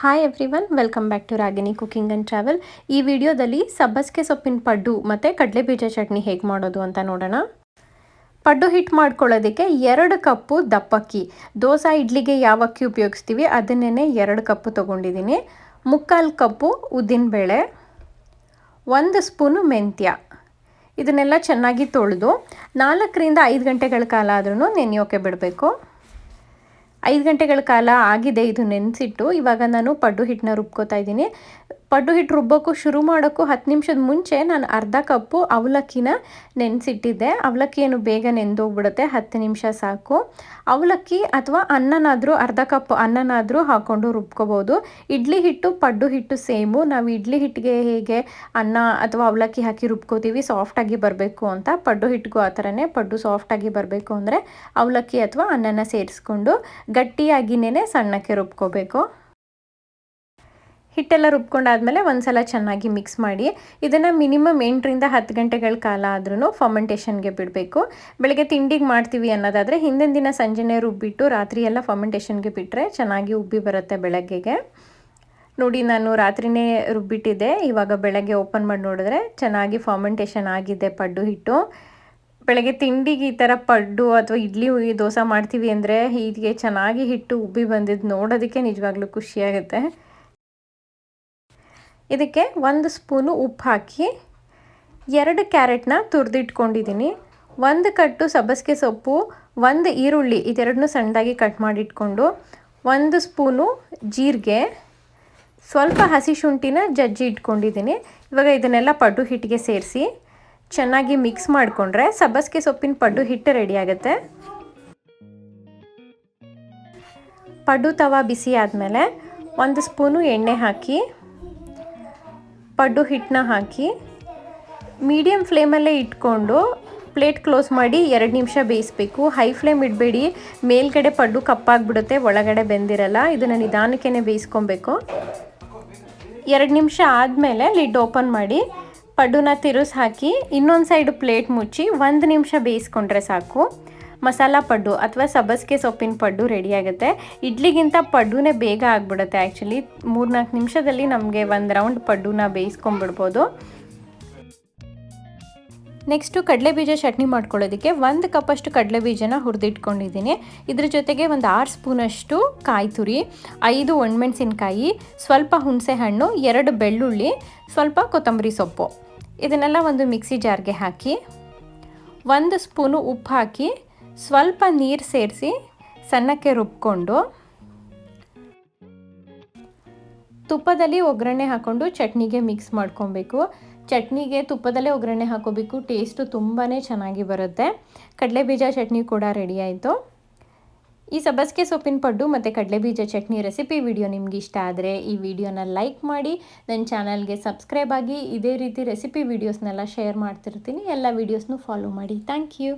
Hi everyone welcome back to Ragini cooking and travel ಈ ವಿಡಿಯೋದಲ್ಲಿ ಸಬ್ಬಸಿಗೆ ಸೊಪ್ಪಿನ ಪಡ್ಡು ಮತ್ತು ಕಡಲೆಬೀಜ ಚಟ್ನಿ ಹೇಗೆ ಮಾಡೋದು ಅಂತ ನೋಡೋಣ. ಪಡ್ಡು ಹಿಟ್ ಮಾಡ್ಕೊಳ್ಳೋದಕ್ಕೆ ಎರಡು ಕಪ್ಪು ದಪ್ಪಕ್ಕಿ. ದೋಸೆ ಇಡ್ಲಿಗೆ ಯಾವ ಅಕ್ಕಿ ಉಪಯೋಗಿಸ್ತೀವಿ? ಅದನ್ನೇ ಎರಡು ಕಪ್ಪು ತೊಗೊಂಡಿದ್ದೀನಿ. ಮುಕ್ಕಾಲು ಕಪ್ಪು ಉದ್ದಿನಬೇಳೆ. ಒಂದು ಸ್ಪೂನು ಮೆಂತ್ಯ. ಇದನ್ನೆಲ್ಲ ಚೆನ್ನಾಗಿ ತೊಳೆದು ನಾಲ್ಕರಿಂದ ಐದು ಗಂಟೆಗಳ ಕಾಲ ಆದ್ರೂ ನೆನೆಯೋಕೆ ಬಿಡಬೇಕು. ಐದು ಗಂಟೆಗಳ ಕಾಲ ಆಗಿದೆ ಇದು ನೆನೆಸಿಟ್ಟು. ಇವಾಗ ನಾನು ಪಡ್ಡು ಹಿಟ್ಟನ್ನ ರುಬ್ಕೋತಾ ಇದ್ದೀನಿ. ಪಡ್ಡು ಹಿಟ್ಟು ರುಬ್ಬೋಕ್ಕೂ ಶುರು ಮಾಡೋಕ್ಕೂ ಹತ್ತು ನಿಮಿಷದ ಮುಂಚೆ ನಾನು ಅರ್ಧ ಕಪ್ಪು ಅವಲಕ್ಕಿನ ನೆನೆಸಿಟ್ಟಿದ್ದೆ. ಅವಲಕ್ಕಿ ಏನು ಬೇಗ ನೆಂದೋಗ್ಬಿಡುತ್ತೆ, ಹತ್ತು ನಿಮಿಷ ಸಾಕು. ಅವಲಕ್ಕಿ ಅಥವಾ ಅನ್ನನಾದರೂ ಅರ್ಧ ಕಪ್ ಅನ್ನನಾದರೂ ಹಾಕ್ಕೊಂಡು ರುಬ್ಕೋಬೋದು. ಇಡ್ಲಿ ಹಿಟ್ಟು, ಪಡ್ಡು ಹಿಟ್ಟು ಸೇಮು. ನಾವು ಇಡ್ಲಿ ಹಿಟ್ಟಿಗೆ ಹೇಗೆ ಅನ್ನ ಅಥವಾ ಅವಲಕ್ಕಿ ಹಾಕಿ ರುಬ್ಕೋತೀವಿ ಸಾಫ್ಟಾಗಿ ಬರಬೇಕು ಅಂತ. ಪಡ್ಡು ಹಿಟ್ಟಿಗೂ ಆ ಥರನೇ, ಪಡ್ಡು ಸಾಫ್ಟಾಗಿ ಬರಬೇಕು ಅಂದರೆ ಅವಲಕ್ಕಿ ಅಥವಾ ಅನ್ನನ ಸೇರಿಸ್ಕೊಂಡು ಗಟ್ಟಿಯಾಗಿನೇ ಸಣ್ಣಕ್ಕೆ ರುಬ್ಕೋಬೇಕು. ಹಿಟ್ಟೆಲ್ಲ ರುಬ್ಕೊಂಡಾದಮೇಲೆ ಒಂದು ಸಲ ಚೆನ್ನಾಗಿ ಮಿಕ್ಸ್ ಮಾಡಿ, ಇದನ್ನು ಮಿನಿಮಮ್ ಎಂಟರಿಂದ ಹತ್ತು ಗಂಟೆಗಳ ಕಾಲ ಆದ್ರೂ ಫರ್ಮೆಂಟೇಷನ್ಗೆ ಬಿಡಬೇಕು. ಬೆಳಗ್ಗೆ ತಿಂಡಿಗೆ ಮಾಡ್ತೀವಿ ಅನ್ನೋದಾದರೆ ಹಿಂದಿನ ದಿನ ಸಂಜೆನೇ ರುಬ್ಬಿಟ್ಟು ರಾತ್ರಿ ಎಲ್ಲ ಫರ್ಮೆಂಟೇಷನ್ಗೆ ಬಿಟ್ಟರೆ ಚೆನ್ನಾಗಿ ಉಬ್ಬಿ ಬರುತ್ತೆ ಬೆಳಗ್ಗೆಗೆ. ನೋಡಿ, ನಾನು ರಾತ್ರಿನೇ ರುಬ್ಬಿಟ್ಟಿದ್ದೆ. ಇವಾಗ ಬೆಳಗ್ಗೆ ಓಪನ್ ಮಾಡಿ ನೋಡಿದ್ರೆ ಚೆನ್ನಾಗಿ ಫರ್ಮೆಂಟೇಷನ್ ಆಗಿದೆ ಪಡ್ಡು ಹಿಟ್ಟು. ಬೆಳಗ್ಗೆ ತಿಂಡಿಗೆ ಈ ಥರ ಪಡ್ಡು ಅಥವಾ ಇಡ್ಲಿ ದೋಸೆ ಮಾಡ್ತೀವಿ ಅಂದರೆ ಹೀಗೆ ಚೆನ್ನಾಗಿ ಹಿಟ್ಟು ಉಬ್ಬಿ ಬಂದಿದ್ದು ನೋಡೋದಕ್ಕೆ ನಿಜವಾಗ್ಲೂ ಖುಷಿಯಾಗುತ್ತೆ ಇದಕ್ಕೆ ಒಂದು ಸ್ಪೂನು ಉಪ್ಪು ಹಾಕಿ ಎರಡು ಕ್ಯಾರೆಟ್ನ ತುರಿದಿಟ್ಕೊಂಡಿದ್ದೀನಿ. ಒಂದು ಕಟ್ಟು ಸಬ್ಬಸಿಗೆ ಸೊಪ್ಪು, ಒಂದು ಈರುಳ್ಳಿ, ಇದೆರಡನ್ನೂ ಸಣ್ಣದಾಗಿ ಕಟ್ ಮಾಡಿಟ್ಕೊಂಡು, ಒಂದು ಸ್ಪೂನು ಜೀರಿಗೆ, ಸ್ವಲ್ಪ ಹಸಿ ಶುಂಠಿನ ಜಜ್ಜಿ ಇಟ್ಕೊಂಡಿದ್ದೀನಿ. ಇವಾಗ ಇದನ್ನೆಲ್ಲ ಪಡ್ಡು ಹಿಟ್ಟಿಗೆ ಸೇರಿಸಿ ಚೆನ್ನಾಗಿ ಮಿಕ್ಸ್ ಮಾಡಿಕೊಂಡ್ರೆ ಸಬ್ಬಸಿಗೆ ಸೊಪ್ಪಿನ ಪಡ್ಡು ಹಿಟ್ಟು ರೆಡಿ ಆಗುತ್ತೆ. ಪಡ್ಡು ತವ ಬಿಸಿ ಆದಮೇಲೆ ಒಂದು ಸ್ಪೂನು ಎಣ್ಣೆ ಹಾಕಿ ಪಡ್ಡು ಹಿಟ್ಟನ್ನ ಹಾಕಿ ಮೀಡಿಯಮ್ ಫ್ಲೇಮಲ್ಲೇ ಇಟ್ಕೊಂಡು ಪ್ಲೇಟ್ ಕ್ಲೋಸ್ ಮಾಡಿ ಎರಡು ನಿಮಿಷ ಬೇಯಿಸಬೇಕು. ಹೈ ಫ್ಲೇಮ್ ಇಡಬೇಡಿ. ಮೇಲ್ಗಡೆ ಪಡ್ಡು ಕಪ್ಪಾಗಿಬಿಡುತ್ತೆ. ಒಳಗಡೆ ಬೆಂದಿರಲ್ಲ. ಇದನ್ನು ನಿಧಾನಕ್ಕೆ ಬೇಯಿಸ್ಕೊಬೇಕು. ಎರಡು ನಿಮಿಷ ಆದಮೇಲೆ ಲಿಡ್ ಓಪನ್ ಮಾಡಿ ಪಡ್ಡುನ ತಿರುಸ್ ಹಾಕಿ ಇನ್ನೊಂದು ಸೈಡು ಪ್ಲೇಟ್ ಮುಚ್ಚಿ ಒಂದು ನಿಮಿಷ ಬೇಯಿಸ್ಕೊಂಡ್ರೆ ಸಾಕು. ಮಸಾಲ ಪಡ್ಡು ಅಥವಾ ಸಬ್ಬಸಿಗೆ ಸೊಪ್ಪಿನ ಪಡ್ಡು ರೆಡಿ ಆಗುತ್ತೆ. ಇಡ್ಲಿಗಿಂತ ಪಡ್ಡುನೇ ಬೇಗ ಆಗಿಬಿಡುತ್ತೆ ಆ್ಯಕ್ಚುಲಿ ಮೂರ್ನಾಲ್ಕು ನಿಮಿಷದಲ್ಲಿ ನಮಗೆ ಒಂದು ರೌಂಡ್ ಪಡ್ಡುನ ಬೇಯಿಸ್ಕೊಂಡ್ಬಿಡ್ಬೋದು. ನೆಕ್ಸ್ಟು ಕಡಲೆಬೀಜ ಚಟ್ನಿ ಮಾಡ್ಕೊಳ್ಳೋದಕ್ಕೆ ಒಂದು ಕಪ್ಪಷ್ಟು ಕಡಲೆಬೀಜನ ಹುರಿದಿಟ್ಕೊಂಡಿದ್ದೀನಿ. ಇದ್ರ ಜೊತೆಗೆ ಒಂದು ಆರು ಸ್ಪೂನಷ್ಟು ಕಾಯಿ ತುರಿ, ಐದು ಒಣಮೆಣಸಿನ್ಕಾಯಿ, ಸ್ವಲ್ಪ ಹುಣಸೆ ಹಣ್ಣು, ಎರಡು ಬೆಳ್ಳುಳ್ಳಿ, ಸ್ವಲ್ಪ ಕೊತ್ತಂಬರಿ ಸೊಪ್ಪು. ಇದನ್ನೆಲ್ಲ ಒಂದು ಮಿಕ್ಸಿ ಜಾರ್ಗೆ ಹಾಕಿ, ಒಂದು ಸ್ಪೂನು ಉಪ್ಪು ಹಾಕಿ ಸ್ವಲ್ಪ ನೀರು ಸೇರಿಸಿ ಸಣ್ಣಕ್ಕೆ ರುಬ್ಕೊಂಡು ತುಪ್ಪದಲ್ಲಿ ಒಗ್ಗರಣೆ ಹಾಕ್ಕೊಂಡು ಚಟ್ನಿಗೆ ಮಿಕ್ಸ್ ಮಾಡ್ಕೊಬೇಕು. ಚಟ್ನಿಗೆ ತುಪ್ಪದಲ್ಲೇ ಒಗ್ಗರಣೆ ಹಾಕೋಬೇಕು. ಟೇಸ್ಟು ತುಂಬಾ ಚೆನ್ನಾಗಿ ಬರುತ್ತೆ. ಕಡಲೆಬೀಜ ಚಟ್ನಿ ಕೂಡ ರೆಡಿ ಆಯಿತು. ಈ ಸಬ್ಬಸಿಗೆ ಸೊಪ್ಪಿನ ಪಡ್ಡು ಮತ್ತು ಕಡಲೆಬೀಜ ಚಟ್ನಿ ರೆಸಿಪಿ ವಿಡಿಯೋ ನಿಮ್ಗೆ ಇಷ್ಟ ಆದರೆ ಈ ವಿಡಿಯೋನ ಲೈಕ್ ಮಾಡಿ. ನನ್ನ ಚಾನಲ್ಗೆ ಸಬ್ಸ್ಕ್ರೈಬ್ ಆಗಿ ಇದೇ ರೀತಿ ರೆಸಿಪಿ ವೀಡಿಯೋಸ್ನೆಲ್ಲ ಶೇರ್ ಮಾಡ್ತಿರ್ತೀನಿ. ಎಲ್ಲ ವೀಡಿಯೋಸ್ನೂ ಫಾಲೋ ಮಾಡಿ. Thank you